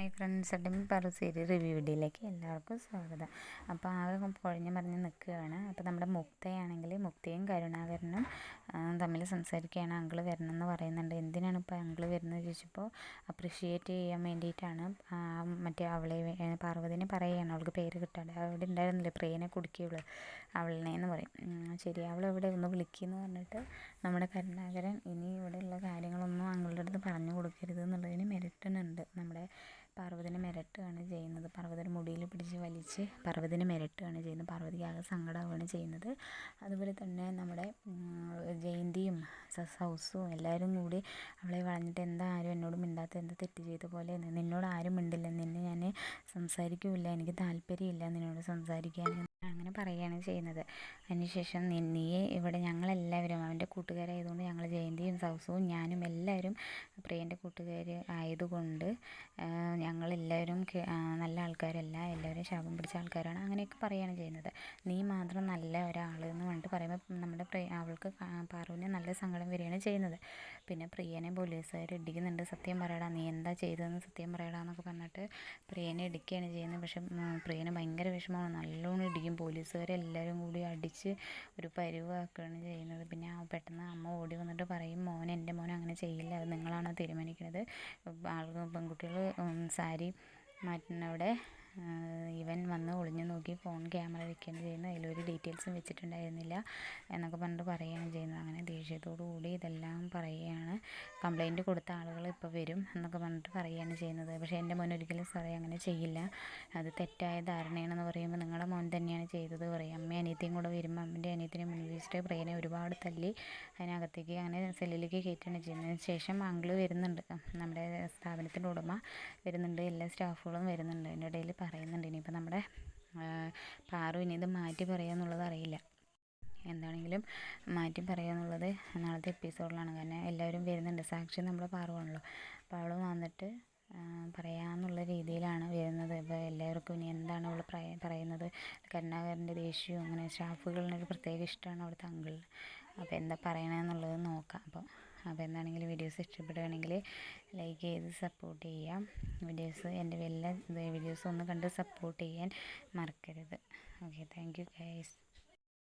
Hi friends അഡമി Parassery review വീഡിയോയിലേക്ക് എല്ലാവർക്കും സ്വാഗതം. അപ്പോൾ ആകെ കുഴഞ്ഞു മറിഞ്ഞ് നിൽക്കുകയാണ്. അപ്പോൾ നമ്മുടെ മുക്തയാണെങ്കിൽ മുക്തയും കരുണാകരനും തമ്മിൽ സംസാരിക്കുകയാണ്. അങ്കിൾ വരണം എന്ന് പറയുന്നുണ്ട്. എന്തിനാണ് ഇപ്പോൾ അങ്കിൾ വരുന്നത് ചോദിച്ചപ്പോൾ അപ്രിഷിയേറ്റ് ചെയ്യാൻ വേണ്ടിയിട്ടാണ്. മറ്റേ അവളെ പാർവതിനെ പറയുകയാണ്. അവൾക്ക് പേര് കിട്ടാണ്ട്. അവിടെ ഉണ്ടായിരുന്നില്ലേ? പ്രിയനെ കുടിക്കുകയുള്ളൂ അവളിനെ എന്ന് പറയും. ശരി അവളെവിടെ ഒന്ന് വിളിക്കുന്നു പറഞ്ഞിട്ട് നമ്മുടെ കരുണാകരൻ ഇനി ഇവിടെയുള്ള കാര്യങ്ങളൊന്നും അങ്കിളുടെ അടുത്ത് പറഞ്ഞു കൊടുക്കരുത് എന്നുള്ളതിന് മെരിട്ടുന്നുണ്ട്. പാർവതിനെ മിരട്ടുകയാണ് ചെയ്യുന്നത്. പർവതം മുടിയിൽ പിടിച്ച് വലിച്ച് പാർവതിനെ മിരട്ടുകയാണ് ചെയ്യുന്നത്. പാർവതിക്ക് ആകെ സങ്കടമാവുകയാണ് ചെയ്യുന്നത്. അതുപോലെ തന്നെ നമ്മുടെ ജയന്തിയും സൗസും എല്ലാവരും കൂടി അവളെ വളഞ്ഞിട്ട് എന്താ ആരും എന്നോട് മിണ്ടാത്ത എന്താ തെറ്റ് ചെയ്ത പോലെ നിന്നോട് ആരും മിണ്ടില്ല. നിന്നെ ഞാൻ സംസാരിക്കില്ല. എനിക്ക് താല്പര്യമില്ല നിന്നോട് സംസാരിക്കാൻ അങ്ങനെ പറയുകയാണ് ചെയ്യുന്നത്. അതിനുശേഷം നീ ഇവിടെ ഞങ്ങളെല്ലാവരും അവന്റെ കൂട്ടുകാരായതുകൊണ്ട് ഞങ്ങൾ ജയന്തിയും സൗസവും ഞാനും എല്ലാവരും പ്രിയന്റെ കൂട്ടുകാർ ആയതുകൊണ്ട് ഞങ്ങളെല്ലാവരും നല്ല ആൾക്കാരല്ല എല്ലാവരും ശാപം പിടിച്ച ആൾക്കാരാണ് അങ്ങനെയൊക്കെ പറയുകയാണ് ചെയ്യുന്നത്. നീ മാത്രം നല്ല ഒരാൾ എന്ന് പറഞ്ഞിട്ട് പറയുമ്പോൾ നമ്മുടെ പ്രിയ അവൾക്ക് പാറുവിന് നല്ല സങ്കടം വരികയാണ് ചെയ്യുന്നത്. പിന്നെ പ്രിയനെ പോലീസുകാർ ഇടിക്കുന്നുണ്ട്. സത്യം പറയടാ നീ എന്താ ചെയ്തതെന്ന് സത്യം പറയടാ എന്നൊക്കെ പറഞ്ഞിട്ട് പ്രിയനെ ഇടിക്കുകയാണ് ചെയ്യുന്നത്. പക്ഷെ പ്രിയനെ ഭയങ്കര വിഷമമാണ്. നല്ലോണം ഇടിക്കും. പോലീസുകാരെല്ലാവരും കൂടി അടിച്ച് ഒരു പരിവാക്കുകയാണ് ചെയ്യുന്നത്. പിന്നെ പെട്ടെന്ന് അമ്മ ഓടി വന്നിട്ട് പറയും മോൻ എന്റെ മോൻ അങ്ങനെ ചെയ്യില്ല. അത് നിങ്ങളാണ് തീരുമാനിക്കുന്നത് ആൾ പെൺകുട്ടികൾ സാരി മാറ്റുന്നവിടെ ഇവൻ വന്ന് ഒളിഞ്ഞു നോക്കി ഫോൺ ക്യാമറ വെക്കുകയാണ് ചെയ്യുന്നത്. അതിലൊരു ഡീറ്റെയിൽസും വെച്ചിട്ടുണ്ടായിരുന്നില്ല എന്നൊക്കെ പറഞ്ഞിട്ട് പറയുകയാണ് ചെയ്യുന്നത്. അങ്ങനെ ദേഷ്യത്തോടു കൂടി ഇതെല്ലാം പറയുകയാണ്. കംപ്ലൈന്റ് കൊടുത്ത ആളുകൾ ഇപ്പോൾ വരും എന്നൊക്കെ പറഞ്ഞിട്ട് പറയുകയാണ് ചെയ്യുന്നത്. പക്ഷേ എന്റെ മോൻ ഒരിക്കലും സാറേ അങ്ങനെ ചെയ്യില്ല. അത് തെറ്റായ ധാരണയാണെന്ന് പറയുമ്പോൾ നിങ്ങളുടെ മോൻ തന്നെയാണ് ചെയ്തത് പറയും അമ്മ അനിയത്തിയും കൂടെ വരുമ്പോൾ അമ്മന്റെ അനിയത്തിനെ വെച്ചിട്ട് പ്രിയനെ ഒരുപാട് തല്ലി അതിനകത്തേക്ക് അങ്ങനെ സെല്ലിലേക്ക് കയറ്റുകയാണ് ചെയ്യുന്നതിന് ശേഷം അങ്കിൾ വരുന്നുണ്ട്. നമ്മുടെ സ്ഥാപനത്തിന്റെ ഉടമ വരുന്നുണ്ട്. എല്ലാ സ്റ്റാഫുകളും വരുന്നുണ്ട്. അതിന്റെ ഇടയിൽ പറയുന്നുണ്ട്. ഇനിയിപ്പോൾ നമ്മുടെ പാറു ഇനി ഇത് മാറ്റി പറയാന്നുള്ളത് അറിയില്ല. എന്താണെങ്കിലും മാറ്റി പറയാന്നുള്ളത് നാളത്തെ എപ്പിസോഡിലാണ്. കാരണം എല്ലാവരും വരുന്നുണ്ട്. സാക്ഷി നമ്മുടെ പാറുവാണല്ലോ. അപ്പോൾ അവൾ വന്നിട്ട് പറയാമെന്നുള്ള രീതിയിലാണ് വരുന്നത്. ഇപ്പോൾ എല്ലാവർക്കും ഇനി എന്താണ് അവൾ പറയുന്നത്? കരുണാകരന്റെ ദേഷ്യവും അങ്ങനെ സ്റ്റാഫുകളിനൊരു പ്രത്യേക ഇഷ്ടമാണ് അവിടുത്തെ അങ്കിളിന്. അപ്പോൾ എന്താ പറയണമെന്നുള്ളത് നോക്കാം. അപ്പോൾ അപ്പോൾ എന്താണെങ്കിലും വീഡിയോസ് ഇഷ്ടപ്പെടുകയാണെങ്കിൽ ലൈക്ക് ചെയ്ത് സപ്പോർട്ട് ചെയ്യാം. വീഡിയോസ് എന്റെ എല്ലാ വീഡിയോസ് ഒന്ന് കണ്ട് സപ്പോർട്ട് ചെയ്യാൻ മറക്കരുത്. Okay thank you guys